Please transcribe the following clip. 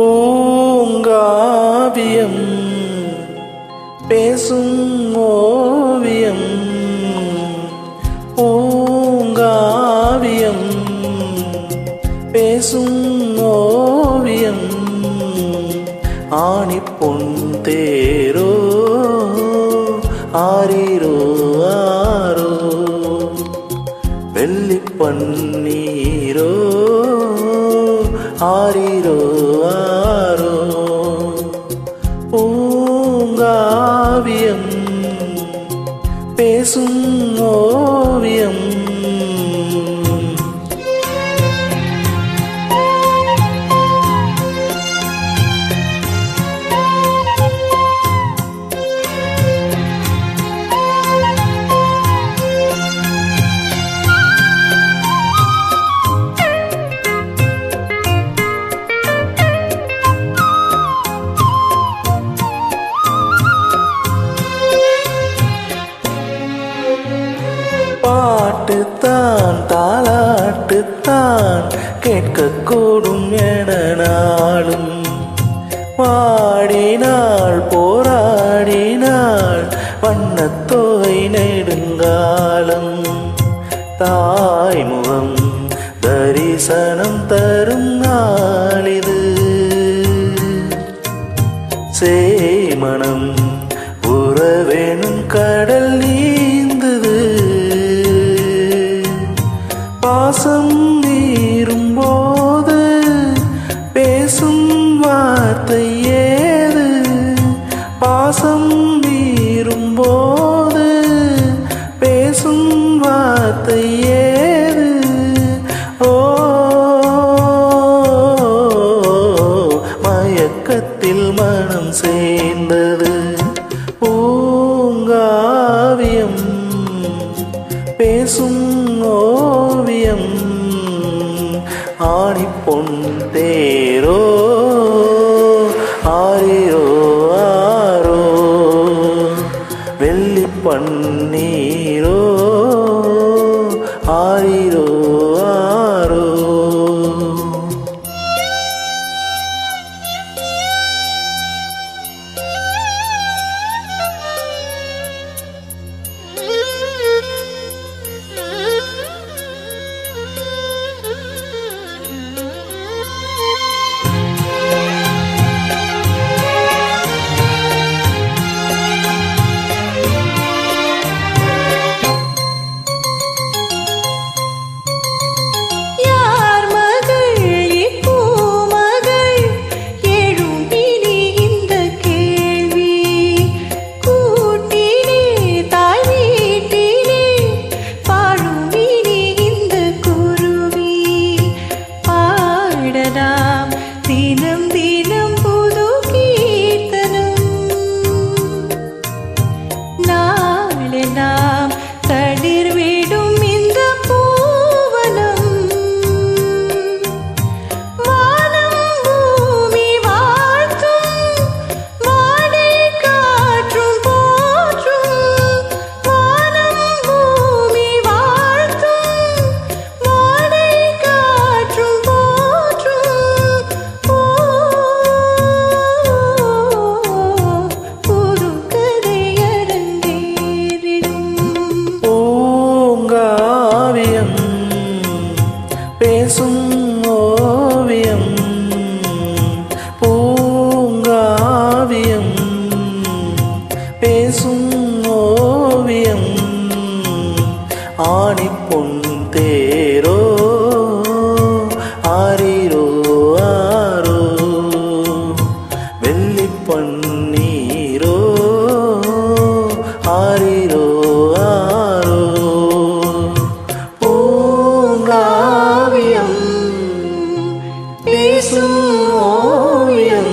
பூங்காவியம் பேசும் ஓவியம். பூங்காவியம் பேசும் ஓவியம். ஆணி பொன் தேரோ ஆரிரோ ஆரோ. வெள்ளி பேசும் ஓவியம் பாட்டுத்தான் தாளாட்டுத்தான் கேட்கக்கூடும் என நாளும். பாடினாள் போராடினாள் வண்ணத்தோகை நெடுங்காலம். தாய்முகம் தரிசனம் தரும் நாளிது. சேமணம் உறவெனும் கடல் நீந்தது பாசம் நீரும் போது பேசும் வார்த்தை ஏது? பாசம் நீரும் போது பேசும் வார்த்தை ஏது? ஓ மயக்கத்தில் மனம் சேர்ந்தது பூங்காவியம் பேசும் ஆணி பொன் தேரோ ஆரிரோ ஆரோ வெள்ளி பன்னீர் பேசும் ஓவியம் ஓவியம்